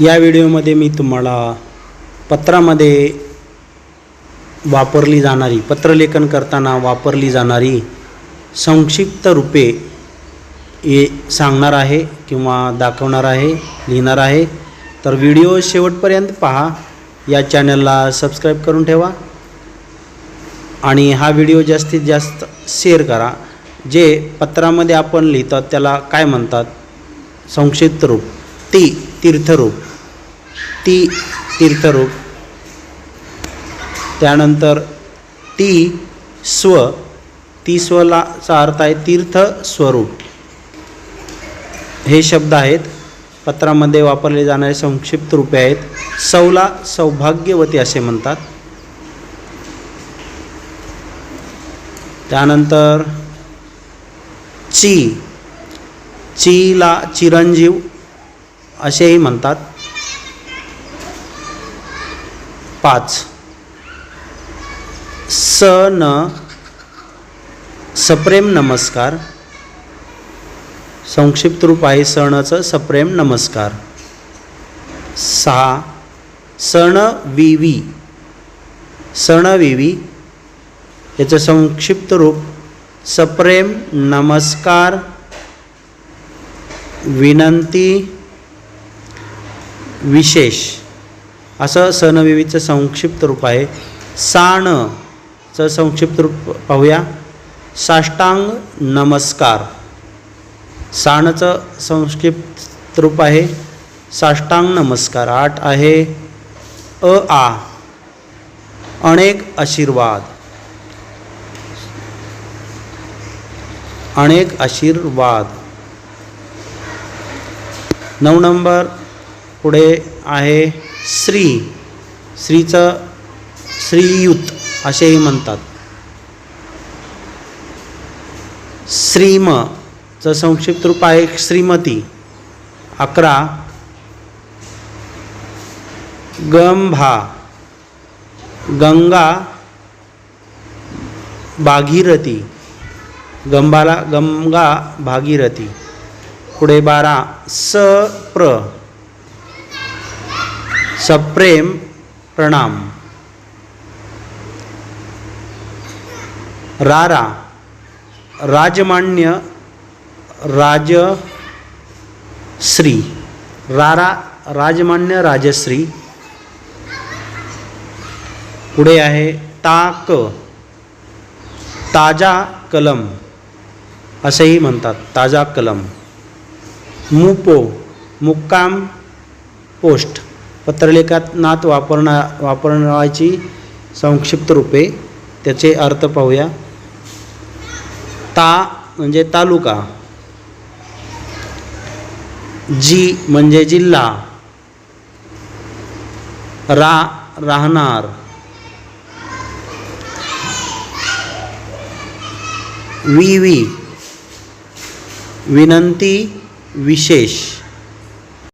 या व्हिडिओमध्ये मी तुम्हाला पत्रामध्ये वापरली जाणारी पत्रलेखन करताना वापरली जाणारी संक्षिप्त रूपे हे सांगणार आहे किंवा दाखवणार आहे लिहिणार आहे. तर व्हिडिओ शेवटपर्यंत पहा. या चॅनलला सबस्क्राईब करून ठेवा. आणि हा व्हिडिओ जास्तीत जास्त शेअर करा. जे पत्रामध्ये आपण लिहितात त्याला काय म्हणतात? संक्षिप्त रूप. ती तीर्थरूप. ती तीर्थरूप. त्यानंतर ती स्व ती स्वलाचा अर्थ आहे तीर्थ स्वरूप हे शब्द आहेत पत्रामध्ये वापरले जाणारे संक्षिप्त रूपे आहेत सौला सौभाग्यवती असे म्हणतात. त्यानंतर ची चीला चिरंजीव असेही म्हणतात. पाच. स न सप्रेम नमस्कार. संक्षिप्त रूप आहे सणचं सप्रेम नमस्कार. सहा. सण विवी. सण विवी. याचं संक्षिप्त रूप सप्रेम नमस्कार. विनंती. विशेष. असं सणविवीचं संक्षिप्त रूप आहे. साणचं संक्षिप्त रूप पाहूया. साष्टांग नमस्कार. साणचं संक्षिप्त रूप आहे. साष्टांग नमस्कार. आठ आहे. अ आ. अनेक आशीर्वाद. अनेक आशीर्वाद. नऊ नंबर. पुढे आहे श्री. श्रीचं श्रीयुत असेही म्हणतात. श्रीमचं संक्षिप्त रूप आहे श्रीमती. अकरा. गंभा. गंगा. भागीरथी. गंबाला गंगा भागीरथी. पुढे बारा. स प्र. सप्रेम प्रणाम. रारा राजमान्य राजश्री. रारा राजमान्य राजश्री. पुढे आहे ताक ताजा कलम. असेही म्हणतात ताजा कलम. मुपो मुक्काम पोस्ट. पत्रलेखनात वापरणा वापरण्याची संक्षिप्त रूपे त्याचे अर्थ पाहूया. ता म्हणजे तालुका. जी म्हणजे जिल्हा. रा राहणार. वी वी. विनंती विशेष.